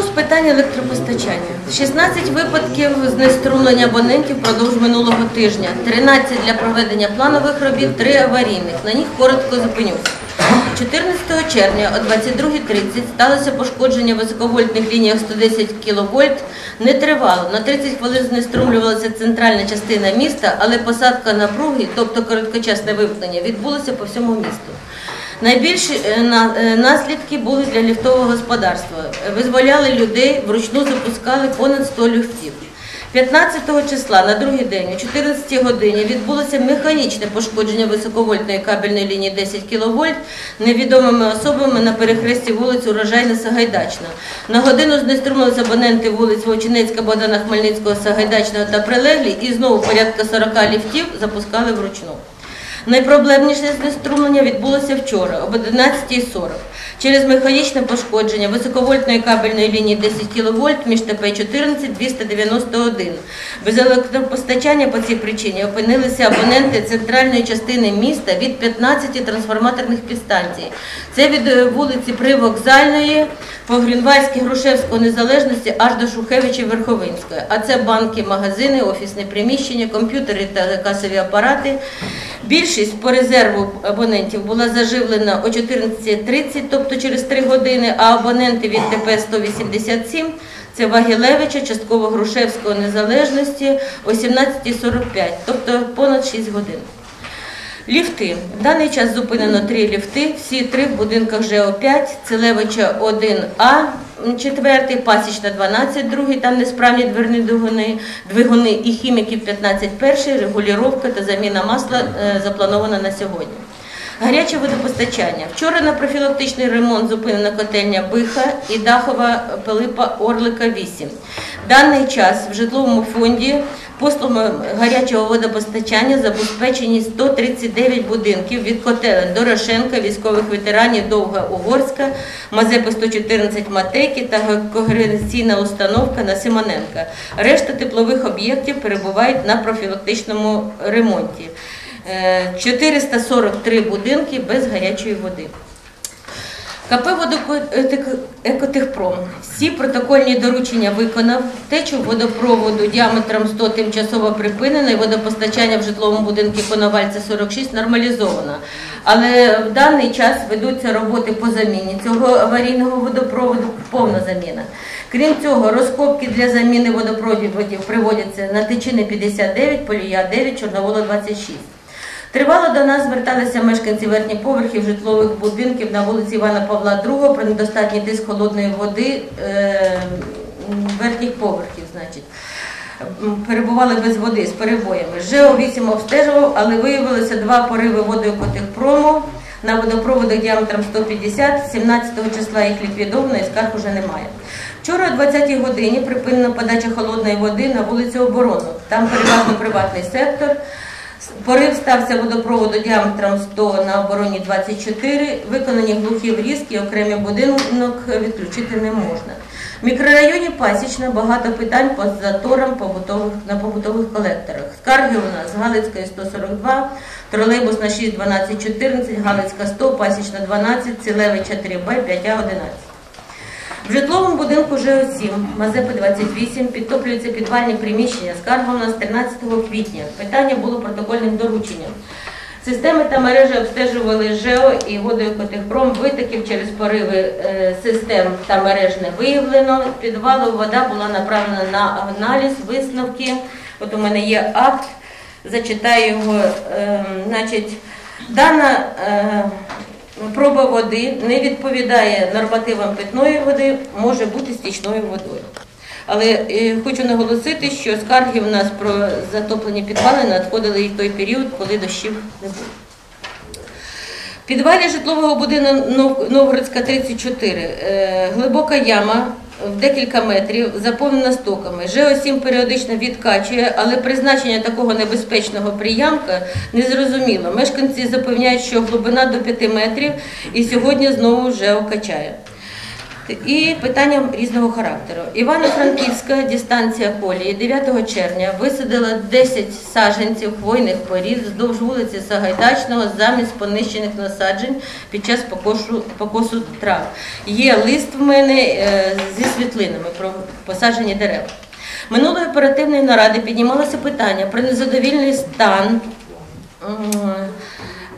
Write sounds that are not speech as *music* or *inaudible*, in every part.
Розпочну з питання електропостачання. 16 випадків знеструмлення абонентів впродовж минулого тижня, 13 для проведення планових робіт, 3 аварійних. На них коротко зупинюся. 14 червня о 22.30 сталося пошкодження високовольтних лініях 110 кВт. Не тривало. На 30 хвилин знеструмлювалася центральна частина міста, але посадка напруги, тобто короткочасне вимкнення, відбулося по всьому місту. Найбільші е, е, наслідки були для ліфтового господарства. Визволяли людей, вручну запускали понад 100 люфтів. 15 числа на другий день о 14 годині відбулося механічне пошкодження високовольтної кабельної лінії 10 кВт невідомими особами на перехресті вулиць Урожайна Сагайдачна. На годину знеструмилися абоненти вулиць Вовчинецька, Богдана Хмельницького, Сагайдачного та прилеглі і знову порядка 40 ліфтів запускали вручну. Найпроблемніше знеструмлення відбулося вчора об 11.40. Через механічне пошкодження високовольтної кабельної лінії 10 кВт між ТП 14 291. Без електропостачання по цій причині опинилися абоненти центральної частини міста від 15 трансформаторних підстанцій. Це від е, вулиці Привокзальної по Грінвальській, Грушевського незалежності аж до Шухевича Верховинської. А це банки, магазини, офісні приміщення, комп'ютери та касові апарати. Більшість по резерву абонентів була заживлена о 14.30, тобто через 3 години, а абоненти від ТП 187 це Вагілевича, частково Грушевського незалежності о 17.45, тобто понад 6 годин. Ліфти. В даний час зупинено три ліфти, всі три в будинках ЖО5, Целевича 1А, четвертий, Пасічна 12, другий, там несправні дверні двигуни, двигуни і хіміків 15, перший, регулювання та заміна масла е, запланована на сьогодні. Гаряче водопостачання. Вчора на профілактичний ремонт зупинена котельня Биха і Дахова Пилипа Орлика 8. В даний час в житловому фонді послугами гарячого водопостачання забезпечені 139 будинків від котелень Дорошенка, військових ветеранів Довга Угорська, Мазепи 114 Матейки та когрегаційна установка на Симоненка. Решта теплових об'єктів перебувають на профілактичному ремонті. Е, 443 будинки без гарячої води. КП «Водокотехпром» всі протокольні доручення виконав, течу водопроводу діаметром 100 тимчасово припинено і водопостачання в житловому будинку Коновальця 46 нормалізовано. Але в даний час ведуться роботи по заміні цього аварійного водопроводу, повна заміна. Крім цього, розкопки для заміни водопроводів приводяться на Тичини 59, Полія 9, Чорновола 26. Тривало до нас зверталися мешканці верхніх поверхів житлових будинків на вулиці Івана Павла II про недостатній тиск холодної води е, верхніх поверхів. Значить. Перебували без води з перебоями. ЖЕО 8 обстежував, але виявилося два пориви водокотехпрому на водопроводах діаметром 150. 17 числа їх ліквідовано і скарг уже немає. Вчора о 20-й годині припинена подача холодної води на вулицю Оборону. Там переважно приватний сектор. Порив стався водопроводу діаметром 100 на обороні 24, виконані глухі врізки, окремий будинок відключити не можна. В мікрорайоні Пасічна багато питань по заторам побутових, на побутових колекторах. Скарги у нас Галицької 142, тролейбусна 6, 12, 14, Галицька 100, Пасічна 12, Цілевича 3Б, 5А, 11. В житловому будинку ЖО7, Мазепи 28, підтоплюються підвальні приміщення. Скарга у нас 13 квітня. Питання було протокольним дорученням. Системи та мережі обстежували ЖЕО і водоекотехпром. Витоків через пориви е, систем та мереж не виявлено. Підвалу вода була направлена на аналіз, висновки. От у мене є акт, зачитаю його. Е, значить, дана е, проба води не відповідає нормативам питної води, може бути стічною водою. Але е, хочу наголосити, що скарги в нас про затоплені підвали надходили і в той період, коли дощів не було. Підвалі житлового будинку Нов- Новгородська 34 е, глибока яма в декілька метрів, заповнена стоками. ЖО-7 періодично відкачує, але призначення такого небезпечного приямка незрозуміло. Мешканці запевняють, що глибина до 5 метрів і сьогодні знову ЖО качає. І питання різного характеру. Івано-Франківська дистанція колії 9 червня висадила 10 саджанців хвойних порід вздовж вулиці Сагайдачного замість понищених насаджень під час покошу, покосу трав. Є лист в мене е, зі світлинами про посаджені дерева. Минулої оперативної наради піднімалося питання про незадовільний стан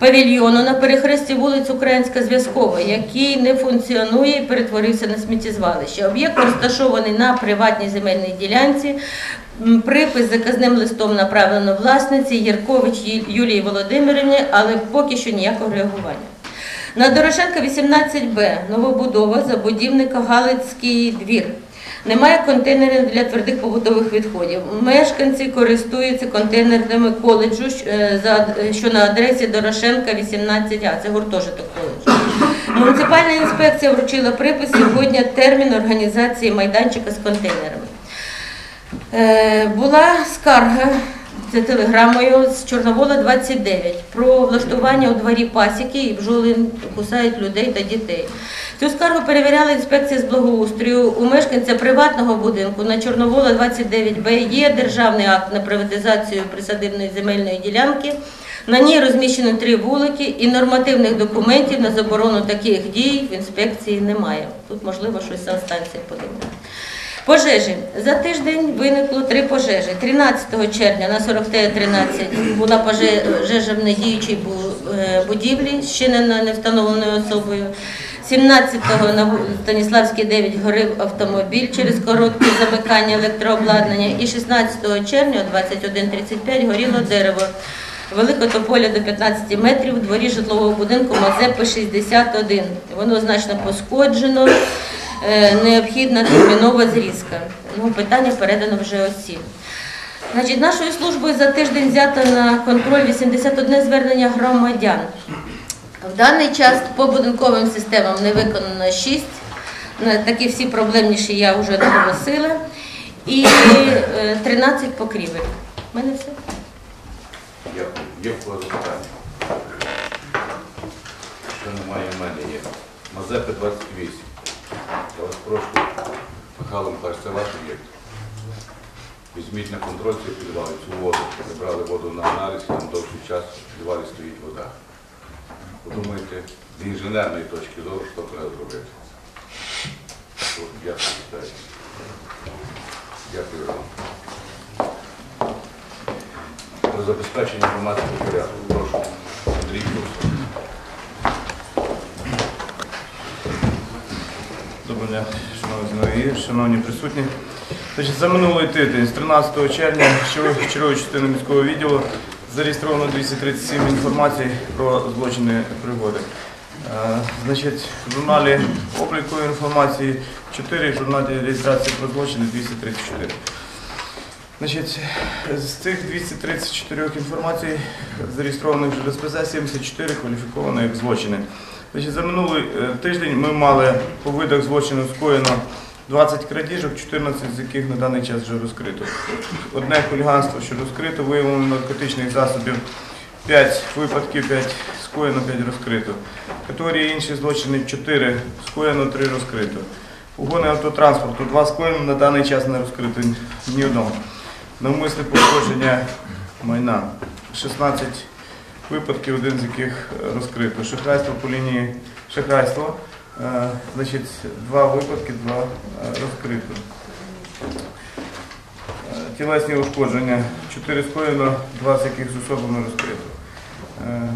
павільйону на перехресті вулиць Українська Зв'язкова, який не функціонує і перетворився на сміттєзвалище. Об'єкт розташований на приватній земельній ділянці. Припис заказним листом направлено власниці Єркович Юлії Володимирівні, але поки що ніякого реагування. На Дорошенка 18Б новобудова забудівника Галицький двір. Немає контейнерів для твердих побутових відходів. Мешканці користуються контейнерами коледжу, е, е, що на адресі Дорошенка 18А. Це гуртожиток коледжу. Муніципальна інспекція вручила припис сьогодні термін організації майданчика з контейнерами. Е, Була скарга це телеграмою з Чорновола 29 про влаштування у дворі пасіки і бджоли кусають людей та дітей. Цю скаргу перевіряла інспекція з благоустрою. У мешканця приватного будинку на Чорновола 29Б є державний акт на приватизацію присадибної земельної ділянки. На ній розміщено три вулики і нормативних документів на заборону таких дій в інспекції немає. Тут можливо щось санстанція подумає. Пожежі. За тиждень виникло три пожежі. 13 червня на 43.13 була пожежа в недіючій е, будівлі, зчинена невстановленою особою. 17-го на Станіславській 9 горив автомобіль через коротке замикання електрообладнання. І 16 червня о 21.35 горіло дерево. Великотополя до 15 метрів у дворі житлового будинку Мазепи 61. Воно значно пошкоджено, е, необхідна термінова зрізка. Ну, питання передано вже осі. Значить, нашою службою за тиждень взято на контроль 81 звернення громадян. В даний час по будинковим системам не виконано 6. Такі всі проблемніші я вже наголосила. І е, 13 покрівель. У мене все. Є в кого запитання? Що немає, в мене є. Мазепи 28. Я вас прошу, Михайло Михайлович, це ваш об'єкт. Візьміть на контроль цю воду. Забрали воду на аналіз, там довший час в підвалі стоїть вода. Подумайте, з інженерної точки зору, що треба зробити. Дякую, Віталій. Дякую вам. Про забезпечення громадського порядку. Прошу, Андрій Курсов. Доброго дня, шановні шановні присутні. За минулий тиждень, з 13 червня, в черговій частини міського відділу зареєстровано 237 інформацій про злочини пригоди. Е, Значить, в журналі обліку інформації 4, в журналі реєстрації про злочини 234. Значить, з цих 234 інформацій зареєстрованих в ЖЛСПЗ 74 кваліфіковано як злочини. Значить, за минулий е, тиждень ми мали по видах злочину скоєно 20 крадіжок, 14 з яких на даний час вже розкрито. Одне хуліганство, що розкрито, виявлено наркотичних засобів 5 випадків, 5 скоєно, 5 розкрито. Категорії інші злочини 4 скоєно, 3 розкрито. Угони автотранспорту 2 скоєно, на даний час не розкрито ні одного. Навмисне пошкодження майна 16 випадків, один з яких розкрито. Шахрайство по лінії шахрайства, значить, два випадки, два е, розкрито. Е, Тілесні ушкодження, чотири скоєно, два з яких з особами розкрито. Е,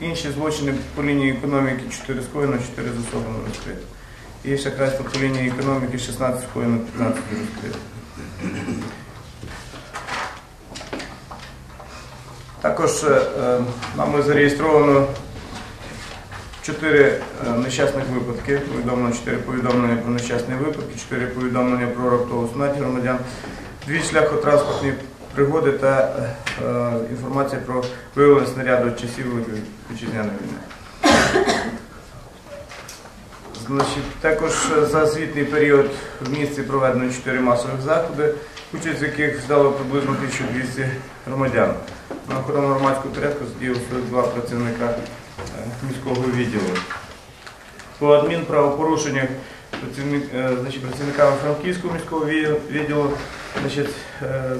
Інші злочини по лінії економіки 4 скоєно, 4 з особами розкрито. І шахрайство по лінії економіки 16 скоєно, 15 розкрито. Також е, е, нами зареєстровано чотири е, нещасних випадки. Повідомлено чотири повідомлення про нещасні випадки, чотири повідомлення про раптову смерть громадян, дві шляхотранспортні пригоди та е, е, інформація про виявлення снаряду часів Великої вітчизняної війни. Значить, також за звітний період в місті проведено 4 масових заходи, участь з яких здало приблизно 1200 громадян. На охорону громадського порядку задіяли 42 працівника міського відділу. По адмінправопорушеннях е, працівниками Франківського міського відділу значить, е,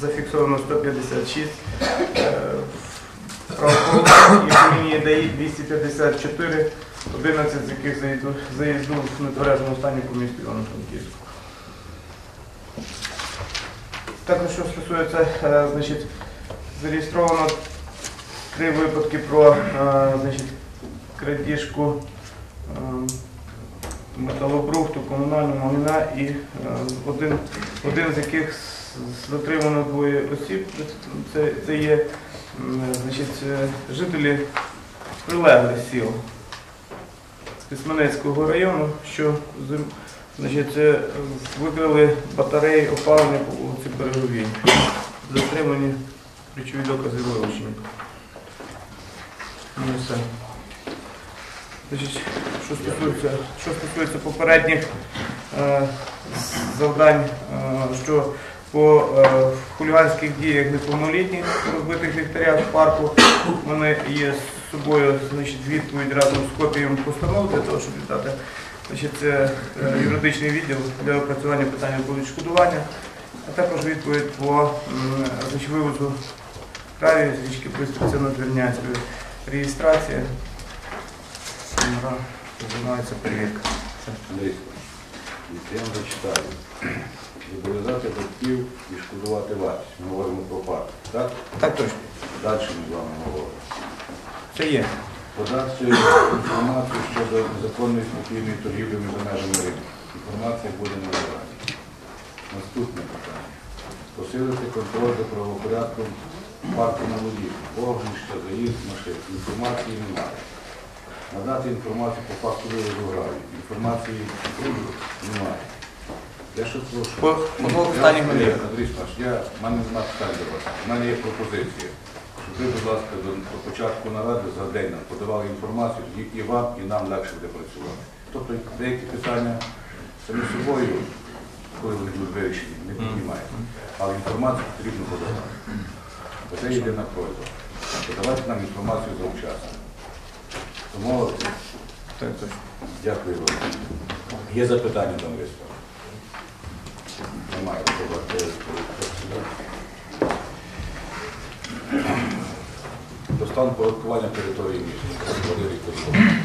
зафіксовано 156 е, правопорушень і по лінії ДАІ 254 11 з яких заїзду, в нетверезому стані по місту Івано-Франківську. Також, що стосується, значить, зареєстровано три випадки про е, значить, крадіжку е, металобрухту, комунального майна і е, один, один з яких затримано двоє осіб. Це, це є значить, жителі прилеглих сіл. Письменецького району, що значить, викрили батареї опалення по вулиці Береговій. Затримані ключові докази вилучені. Ну все. Значить, що стосується, що стосується попередніх е, завдань, е, що по е, хуліганських діях неповнолітніх розбитих ліхтарях в парку мене є з собою значить, відповідь разом з копією постанов для того, щоб віддати значить, це, е, юридичний відділ для опрацювання питання по відшкодування, а також відповідь по значить, вивозу краві з річки Бистриця на Двірнянської реєстрація. Номера, Займається перевірка. Андрій, я вам зачитаю. Зобов'язати батьків відшкодувати вартість. Ми говоримо про парк. Так? Так точно. Далі ми з вами говоримо. Це є. Подати інформацію щодо незаконної спокійної торгівлі між межами ринку. Інформація буде надавана. Наступне питання. Посилити контроль за правопорядком парку на воді, вогнища, заїзд машин. Інформації немає. Надати інформацію по факту виводу гравію. Інформації немає. Я що прошу. Я- Андрій Сташ, я, в мене нема питань до вас. У мене є пропозиція. Щоб ви, будь ласка, до, початку наради за день нам подавали інформацію, і вам, і нам легше буде працювати. Тобто деякі питання самі собою, коли вони будуть вирішені, не піднімаємо. Але інформацію потрібно подавати. Це єдина просьба. Подавайте нам інформацію завчасно. Домовилися? Так точно. Дякую вам. Є запитання до Андрійського? Немає. До стану порядкування території міста.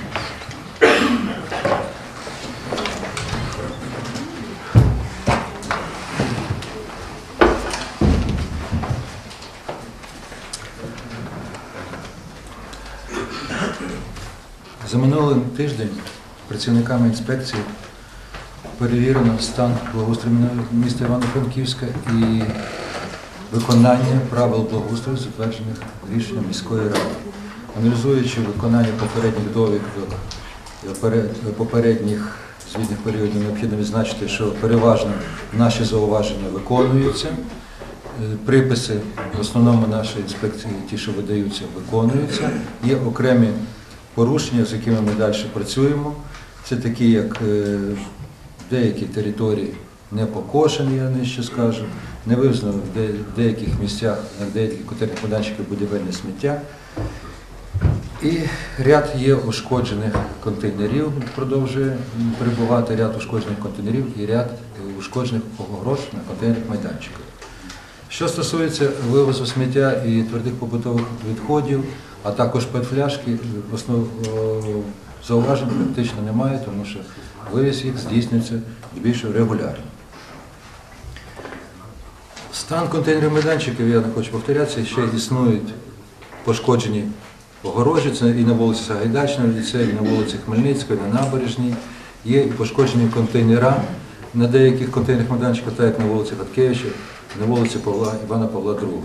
За минулий тиждень працівниками інспекції перевірено стан благоустрою міста Івано-Франківська і виконання правил благоустрою, затверджених рішенням міської ради. Аналізуючи виконання попередніх довідок і попередніх звітних періодів, необхідно відзначити, що переважно наші зауваження виконуються. Е, Приписи в основному нашої інспекції, ті, що видаються, виконуються. Є окремі порушення, з якими ми далі працюємо. Це такі, як е, деякі території не покошені, я нижче скажу, не визнано в деяких місцях на деяких котельних майданчиках будівельне сміття. І ряд є ушкоджених контейнерів, продовжує перебувати ряд ушкоджених контейнерів і ряд е, ушкоджених огорож на контейнерних майданчиках. Що стосується вивозу сміття і твердих побутових відходів, а також петфляшки, основ зауважень практично немає, тому що вивіз їх здійснюється більш регулярно. Стан контейнерів майданчиків, я не хочу повторятися, ще існують пошкоджені огорожі, це і на вулиці Сагайдачного ліцею, і на вулиці Хмельницької, на набережній. Є і пошкоджені контейнера на деяких контейнерних майданчиках, так як на вулиці Хаткевича, на вулиці Павла, Івана Павла II.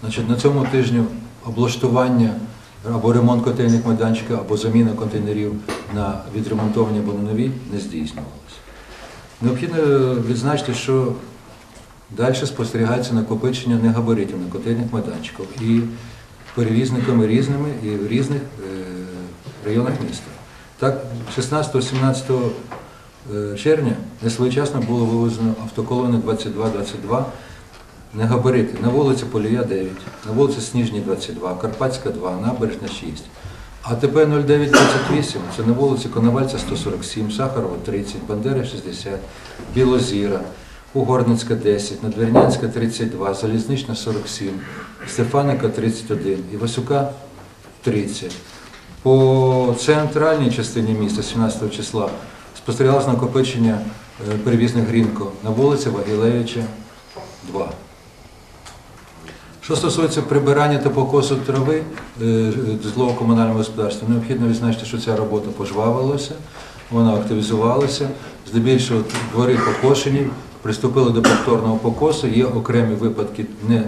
Значить, на цьому тижні облаштування або ремонт котельних майданчиків, або заміна контейнерів на відремонтовані або на нові не здійснювалося. Необхідно відзначити, що далі спостерігається накопичення негабаритів на котельних майданчиках і перевізниками різними і в різних е, районах міста. Так, 16-17 е, червня несвоєчасно було вивезено автоколони 22-22 негабарити на вулиці Полія 9, на вулиці Сніжній 22, Карпатська 2, Набережна 6. А ТП 0928 це на вулиці Коновальця 147, Сахарова 30, Бандери 60, Білозіра, Угорницька 10, Надвірнянська 32, Залізнична 47, Стефаника 31, Івасюка 30. По центральній частині міста 17 числа спостерігалось накопичення е, перевізних Грінко на вулиці Вагілевича 2. Що стосується прибирання та покосу трави е, житлово-комунального господарства, необхідно відзначити, що ця робота пожвавилася, вона активізувалася. Здебільшого двори покошені, приступили до повторного покосу. Є окремі випадки не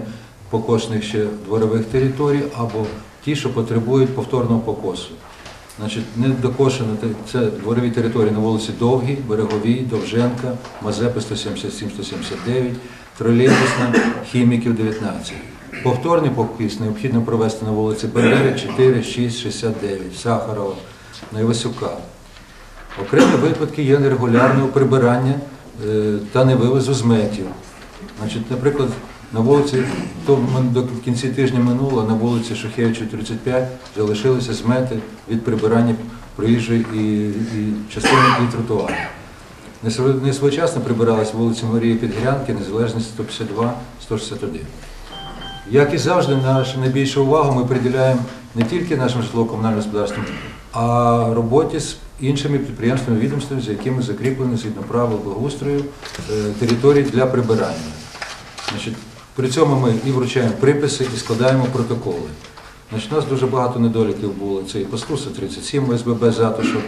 покошених ще дворових територій або ті, що потребують повторного покосу. Значить, не докошено це дворові території на вулиці Довгій, Береговій, Довженка, Мазепи 177-179, Тролейбусна, Хіміків 19. Повторний покіс необхідно провести на вулиці Бандери 4, 6, 69, Сахарова, на Івасюка. Окремі випадки є нерегулярного прибирання е, та невивозу зметів. Значить, наприклад, на вулиці, то до кінці тижня минуло, на вулиці Шухевича 35 залишилися змети від прибирання проїжджої і, і частини і тротуарів. Несво- Несвоєчасно прибиралась вулиці Марії Підгрянки, Незалежності 152, 161. Як і завжди, нашу найбільшу увагу ми приділяємо не тільки нашим житлово-комунальним господарствам, а роботі з іншими підприємствами, відомствами, за якими закріплені згідно правил благоустрою е, територій для прибирання. Значить, при цьому ми і вручаємо приписи, і складаємо протоколи. Значить, у нас дуже багато недоліків було. Це і по Стуса 37 ОСББ Затошок,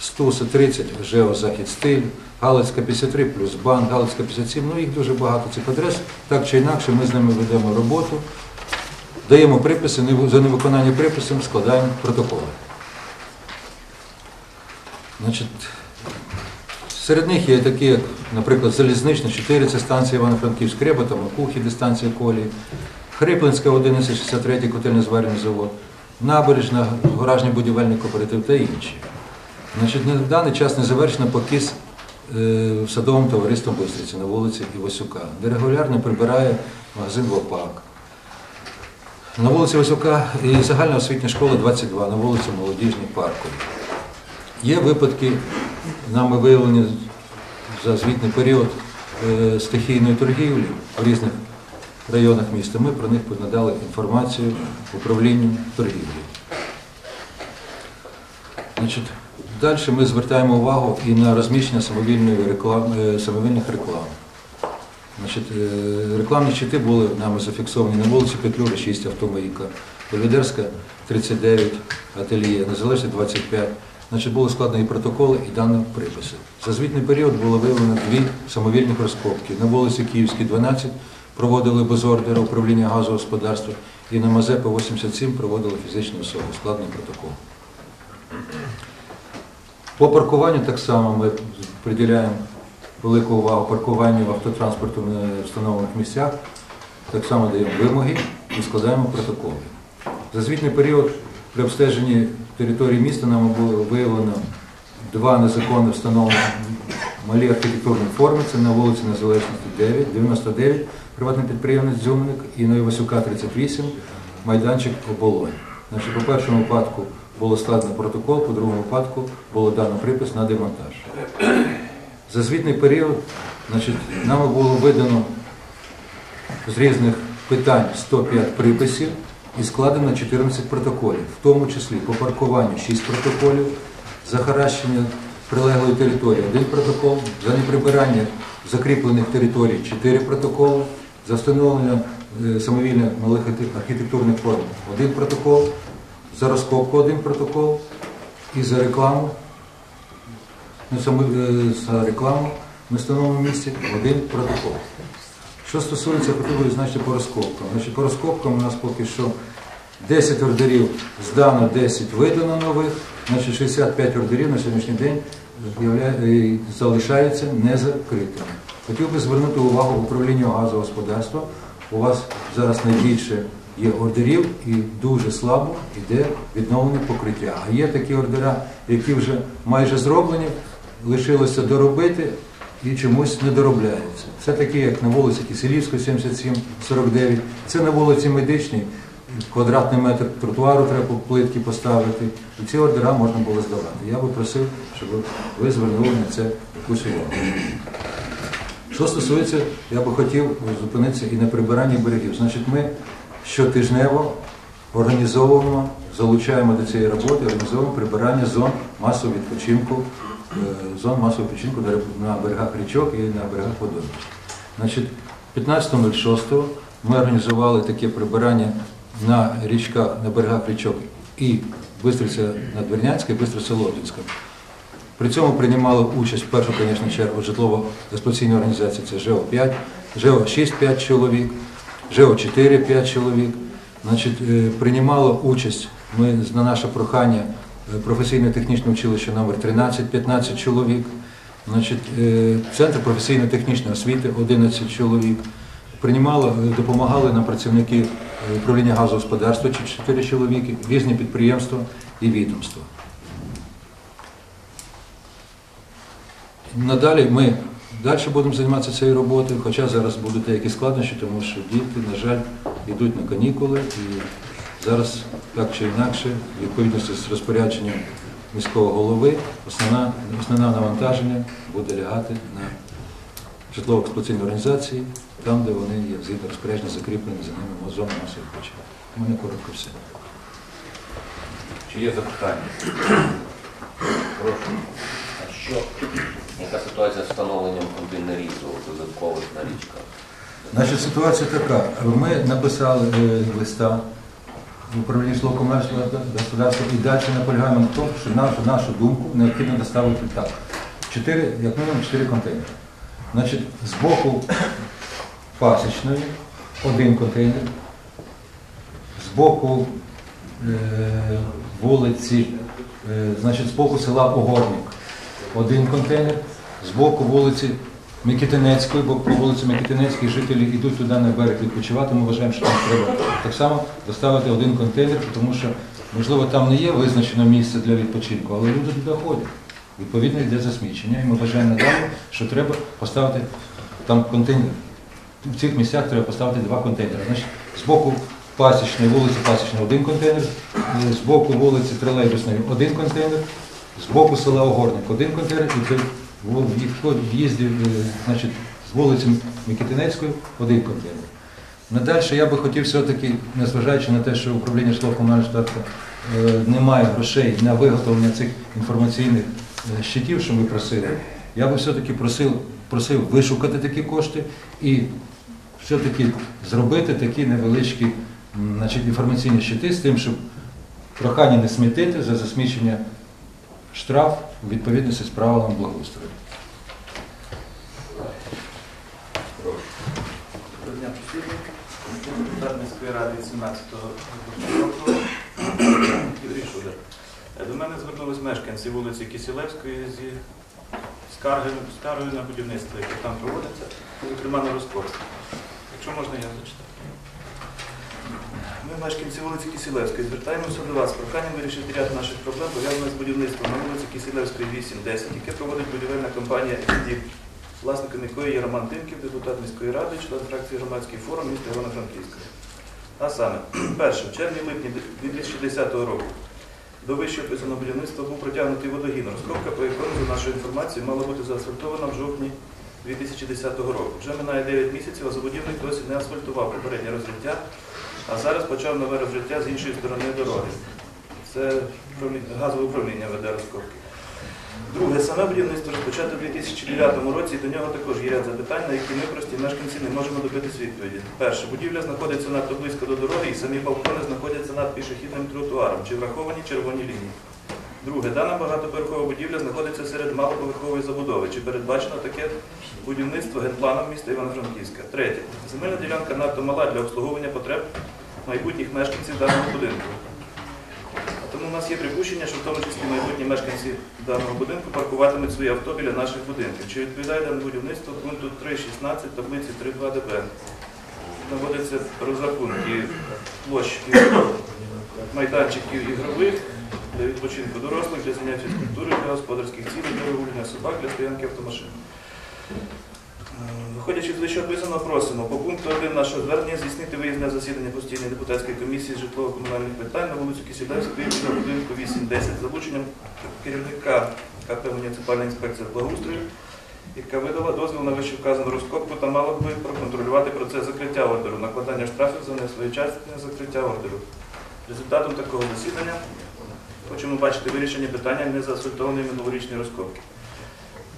Стуса 30 ЖЕО Захід Стиль, Галицька 53 плюс банк, Галицька 57, ну їх дуже багато цих адрес. Так чи інакше, ми з ними ведемо роботу, даємо приписи, за невиконання приписів складаємо протоколи. Значить, Серед них є такі, як, наприклад, Залізнична 4, це станція Івано-Франківськ, Кребота, Макухи, де станція колії, Хриплинська 1163, котельний зварювальний завод, Набережна, гаражний будівельний кооператив та інші. Значить, на даний час не завершено покіс е, садовим товариством Бистриці на вулиці Івасюка, де регулярно прибирає магазин ВОПАК. На вулиці Васюка і загальна освітня школа 22 на вулиці Молодіжній Парковій. Є випадки, нами виявлені за звітний період е, стихійної торгівлі в різних районах міста. Ми про них надали інформацію управлінню торгівлі. Значить, далі ми звертаємо увагу і на розміщення самовільної реклами, е, самовільних реклам. Значить, е, рекламні щити були нами зафіксовані на вулиці Петлюри 6 автомийка, Belvederська 39 ательє, Незалежність 25. Значить, були складені протоколи і дані приписи. За звітний період було виявлено дві самовільних розкопки. На вулиці Київській 12 проводили без ордера управління газового господарства і на Мазепи 87 проводили фізичні особи. Складний протокол. По паркуванню так само ми приділяємо велику увагу паркуванню в автотранспорту на встановлених місцях. Так само даємо вимоги і складаємо протоколи. За звітний період при обстеженні території міста нам було виявлено два незаконно встановлені малі архітектурні форми. Це на вулиці Незалежності 9, 99, приватний підприємець Дзюмник і на Івасюка 38, майданчик оболонь. Значить, по першому випадку було складено протокол, по другому випадку було дано припис на демонтаж. За звітний період значить, нами було видано з різних питань 105 приписів і складено 14 протоколів, в тому числі по паркуванню 6 протоколів, захаращення прилеглої території 1 протокол, за неприбирання закріплених територій 4 протоколи, за встановлення е, самовільних малих архітектурних форм 1 протокол, за розкопку 1 протокол і за рекламу ну, е, за рекламу на встановленому місці один протокол. Що стосується, хотів би відзначити по розкопкам. Значить, по розкопкам у нас поки що 10 ордерів здано, 10 видано нових, значить 65 ордерів на сьогоднішній день е, залишаються незакритими. Хотів би звернути увагу управління газового господарства. У вас зараз найбільше є ордерів і дуже слабо йде відновлення покриття. А є такі ордера, які вже майже зроблені, лишилося доробити і чомусь не доробляються. Це такі, як на вулиці Киселівської, 77-49, це на вулиці Медичній, квадратний метр тротуару треба плитки поставити. І ці ордера можна було здавати. Я би просив, щоб ви звернули на це якусь увагу. Що стосується, я би хотів зупинитися і на прибиранні берегів. Значить, ми щотижнево організовуємо, залучаємо до цієї роботи, організовуємо прибирання зон масового відпочинку, е, зон масового відпочинку на берегах річок і на берегах водоймищ. Значить, 15.06 ми організували таке прибирання на річках, на берегах річок і Бистриця Надвірнянська, і Бистриця Лодинська. При цьому приймали участь в першу, звісно, чергу житлово-експлуатаційні організації, це ЖЕО-5, ЖЕО-6 5 чоловік, ЖЕО-4 5 чоловік. Значить, е, приймало участь ми на наше прохання е, професійно-технічне училище номер 13 15 чоловік. Значить, е, Центр професійно-технічної освіти 11 чоловік. Приймало, е, допомагали нам працівники е, управління газового господарства 4 чоловіки, різні підприємства і відомства. Надалі ми далі будемо займатися цією роботою, хоча зараз будуть деякі складнощі, тому що діти, на жаль, йдуть на канікули і зараз, так чи інакше, в відповідності з розпорядженням міського голови, основна, основне навантаження буде лягати на житлово-експлуатаційні організації, там, де вони є згідно розпорядження закріплені за ними зонами масового відпочинку. У мене коротко все. Чи є запитання? Прошу. А що? Яка ситуація з встановленням контейнерів додаткових на річках? Значить, ситуація така. Ми написали е, листа в управління житлово-комунального господарства і далі наполягаємо на тому, що нашу, нашу думку необхідно доставити так. Чотири, як мінімум, чотири контейнери. Значить, з боку пасічної один контейнер, з боку е, вулиці, е, значить, з боку села Огорник один контейнер, з боку вулиці Микитинецької, бо по вулиці Микитинецькій жителі йдуть туди на берег відпочивати. Ми вважаємо, що там треба так само доставити один контейнер, тому що, можливо, там не є визначено місце для відпочинку, але люди туди ходять. Відповідно, йде засмічення. І ми вважаємо надалі, що треба поставити там контейнер. В цих місцях треба поставити два контейнери. Значить, з боку пасічної, вулиці Пасічної один контейнер, з боку вулиці Тролейбусної один контейнер, з боку села Огорник один контейнер і при в'їзді е, з вулиці Микитинецької один контейнер. Надальше я би хотів все-таки, незважаючи на те, що управління житлово-комунального господарства е, немає грошей на виготовлення цих інформаційних щитів, що ми просили, я би все-таки просив, просив вишукати такі кошти і все-таки зробити такі невеличкі значить, інформаційні щити з тим, щоб прохання не смітити за засмічення штраф у відповідності з правилами благоустрою. Депутат міської ради 18-го року. Юрій Шулер. До мене звернулись мешканці вулиці Кисілевської зі скаргою, на будівництво, яке там проводиться, зокрема на розкоп. Якщо можна, я зачитаю. Ми, мешканці вулиці Кисілевської, звертаємося до вас з проханням вирішити ряд наших проблем, пов'язаних з будівництвом на вулиці Кисілевської 8-10, яке проводить будівельна компанія «Індів», власником якої є Роман Тимків, депутат міської ради, член фракції громадський форум міста Івано-Франківська. А саме, *clears throat* перше, в червні-липні 2010 року до вище описаного будівництва був протягнутий водогін, розкопка по якому, за нашою інформацією, мала бути заасфальтована в жовтні 2010 року. Вже минає 9 місяців, а забудівник досі не асфальтував попереднє розжиття, а зараз почав нове розжиття з іншої сторони дороги. Це газове управління веде розкопки. Друге, саме будівництво розпочато у 2009 році, і до нього також є ряд запитань, на які ми, прості мешканці, не можемо добитись відповіді. Перше, будівля знаходиться надто близько до дороги і самі балкони знаходяться над пішохідним тротуаром, чи враховані червоні лінії. Друге, дана багатоповерхова будівля знаходиться серед малоповерхової забудови. Чи передбачено таке будівництво генпланом міста Івано-Франківська? Третє, земельна ділянка надто мала для обслуговування потреб майбутніх мешканців даного будинку. Тому у нас є припущення, що в тому числі майбутні мешканці даного будинку паркуватимуть свої авто біля наших будинків. Чи відповідає дане будівництво пункту 3.16 таблиці 3.2 ДБ? Наводяться розрахунки площ майданчиків ігрових для відпочинку дорослих, для заняття фізкультури, для господарських цілей, для вигуляння собак, для стоянки автомашин. Виходячи з вищеописаного, просимо по пункту 1 нашого звернення здійснити виїзне засідання постійної депутатської комісії житлово-комунальних питань на вулицю Кисілевської біля будинку 8-10 з залученням керівника КП муніципальна інспекція благоустрою, яка видала дозвіл на вищевказану розкопку та мала би проконтролювати процес закриття ордеру, накладання штрафів за несвоєчасне закриття ордеру. Результатом такого засідання хочемо бачити вирішення питання незаасфальтованої минулорічної розкопки.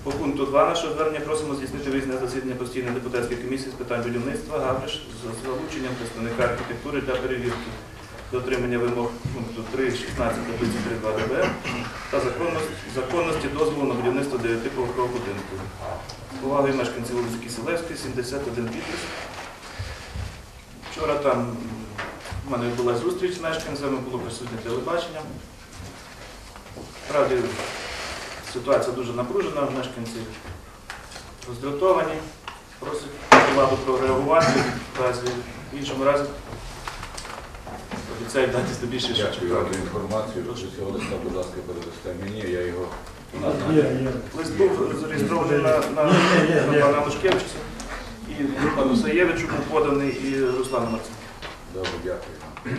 По пункту 2 нашого звернення просимо здійснити виїзне засідання постійної депутатської комісії з питань будівництва Гавриш з залученням представника архітектури для перевірки дотримання вимог пункту 3, 16 таблиці 3.2 ДБ та законності, законності дозволу на будівництво 9-поверхового будинку. З повагою мешканців вулиці Киселевської, 71 підпис. Вчора там в мене була зустріч з мешканцями, було присутнє телебачення. Справді ситуація дуже напружена, мешканці роздратовані, просять владу прореагувати, в разі, в іншому разі обіцяють дати більше, що Дякую за інформацію. Цього листа, будь ласка, передасте мені, я його. Лист був зареєстрований на пана Лушкевича, і пану Саєвичу був поданий, і Руслану Марцинку. Добре, дякую.